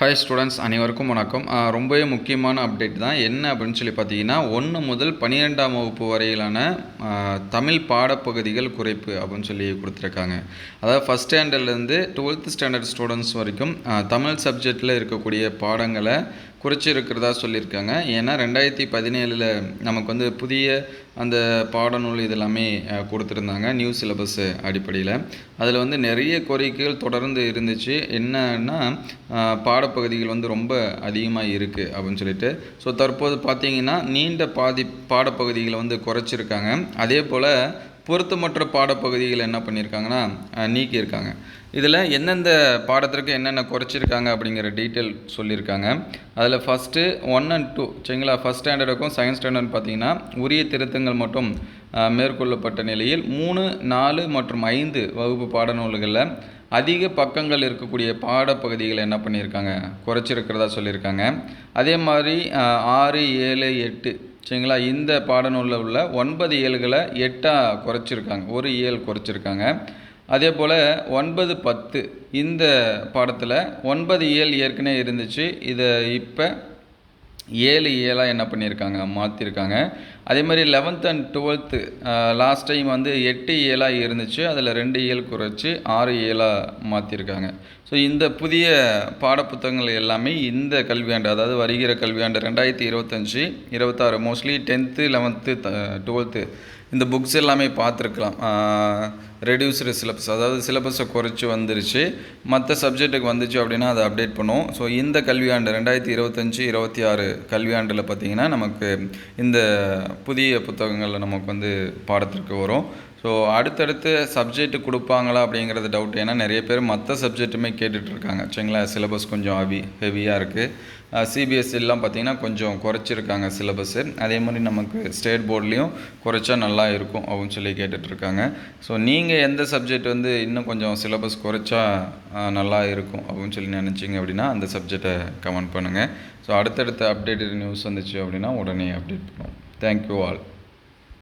Hi students அனைவருக்கும் வணக்கம். ரொம்பவே முக்கியமான அப்டேட் தான். என்ன அப்படின்னு சொல்லி பார்த்தீங்கன்னா ஒன்று முதல் பன்னிரெண்டாம் வகுப்பு வரையிலான தமிழ் பாடப்பகுதிகள் குறைப்பு அப்படின்னு சொல்லி கொடுத்துருக்காங்க. அதாவது ஃபஸ்ட் ஸ்டாண்டர்ட்லேருந்து டுவெல்த் ஸ்டாண்டர்ட் ஸ்டூடெண்ட்ஸ் வரைக்கும் தமிழ் சப்ஜெக்டில் இருக்கக்கூடிய பாடங்களை குறைச்சிருக்கிறதா சொல்லியிருக்காங்க. ஏன்னா ரெண்டாயிரத்தி பதினேழில் நமக்கு வந்து புதிய அந்த பாடநூல் இதெல்லாமே கொடுத்துருந்தாங்க நியூ சிலபஸ் அடிப்படையில். அதில் வந்து நிறைய கோரிக்கைகள் தொடர்ந்து இருந்துச்சு. என்னன்னா பாடப்பகுதிகள் வந்து ரொம்ப அதிகமாக இருக்குது அப்படின்னு சொல்லிட்டு. ஸோ தற்போது பார்த்தீங்கன்னா நீண்ட பாதி பாடப்பகுதிகளை வந்து குறைச்சிருக்காங்க. அதே போல் பொருத்தமற்ற பாடப்பகுதிகள் என்ன பண்ணியிருக்காங்கன்னா நீக்கியிருக்காங்க. இதில் எந்தெந்த பாடத்திற்கு என்னென்ன குறைச்சிருக்காங்க அப்படிங்கிற டீட்டெயில் சொல்லியிருக்காங்க. அதில் ஃபஸ்ட்டு ஒன் அண்ட் டூ சரிங்களா? ஃபஸ்ட் ஸ்டாண்டர்டுக்கும் செகண்ட் ஸ்டாண்டர்ட் பார்த்தீங்கன்னா உரிய திருத்தங்கள் மட்டும் மேற்கொள்ளப்பட்ட நிலையில் மூணு நாலு மற்றும் ஐந்து வகுப்பு பாடநூல்களில் அதிக பக்கங்கள் இருக்கக்கூடிய பாடப்பகுதிகளை என்ன பண்ணியிருக்காங்க? குறைச்சிருக்கிறதா சொல்லியிருக்காங்க. அதே மாதிரி ஆறு ஏழு எட்டு சரிங்களா? இந்த பாடநூலில் உள்ள ஒன்பது இயல்களை எட்டாக குறைச்சிருக்காங்க. ஒரு இயல் குறைச்சிருக்காங்க. அதே போல் ஒன்பது பத்து இந்த பாடத்தில் ஒன்பது இயல் ஏற்கனவே இருந்துச்சு. இதை இப்போ ஏழு ஏழாக என்ன பண்ணியிருக்காங்க மாற்றிருக்காங்க அதே மாதிரி eleventh and twelfth last time வந்து எட்டு ஏழாக இருந்துச்சு. அதில் ரெண்டு ஏழு குறைச்சி ஆறு ஏழாக மாற்றிருக்காங்க ஸோ இந்த புதிய பாடப்புத்தகங்கள் எல்லாமே இந்த கல்வியாண்டு அதாவது வருகிற கல்வியாண்டு ரெண்டாயிரத்தி இருபத்தஞ்சி இருபத்தாறு மோஸ்ட்லி டென்த்து லெவன்த்து டுவெல்த்து இந்த புக்ஸ் எல்லாமே பார்த்துருக்கலாம். ரெடியூஸ்டு சிலபஸ் அதாவது சிலபஸை குறைச்சி வந்துருச்சு. மற்ற சப்ஜெக்ட்டுக்கு வந்துச்சு அப்படின்னா அதை அப்டேட் பண்ணுவோம். ஸோ இந்த கல்வியாண்டு ரெண்டாயிரத்தி இருபத்தஞ்சி இருபத்தி ஆறு கல்வியாண்டில் பார்த்திங்கன்னா நமக்கு இந்த புதிய புத்தகங்களில் நமக்கு வந்து பாடத்திற்கு வரும். ஸோ அடுத்தடுத்து சப்ஜெக்ட் கொடுப்பாங்களா அப்படிங்கிறது டவுட் ஏன்னா நிறைய பேர் மற்ற சப்ஜெக்ட்டுமே கேட்டுட்ருக்காங்க. சரிங்களா? சிலபஸ் கொஞ்சம் ஹெவி ஹெவியாக இருக்குது சிபிஎஸ்சிலாம் பார்த்திங்கன்னா கொஞ்சம் குறைச்சிருக்காங்க சிலபஸ்ஸு அதே மாதிரி நமக்கு ஸ்டேட் போர்ட்லேயும் குறைச்சா நல்லா இருக்கும் அப்படின்னு சொல்லி கேட்டுட்ருக்காங்க. ஸோ நீங்கள் எந்த சப்ஜெக்ட் வந்து இன்னும் கொஞ்சம் சிலபஸ் குறைச்சா நல்லா இருக்கும் அப்படின்னு சொல்லி நினச்சிங்க அப்படின்னா அந்த சப்ஜெக்டை கமெண்ட் பண்ணுங்கள் ஸோ அடுத்தடுத்த அப்டேட்டட் நியூஸ் வந்துச்சு அப்படின்னா உடனே அப்டேட் பண்ணுவோம். Thank you all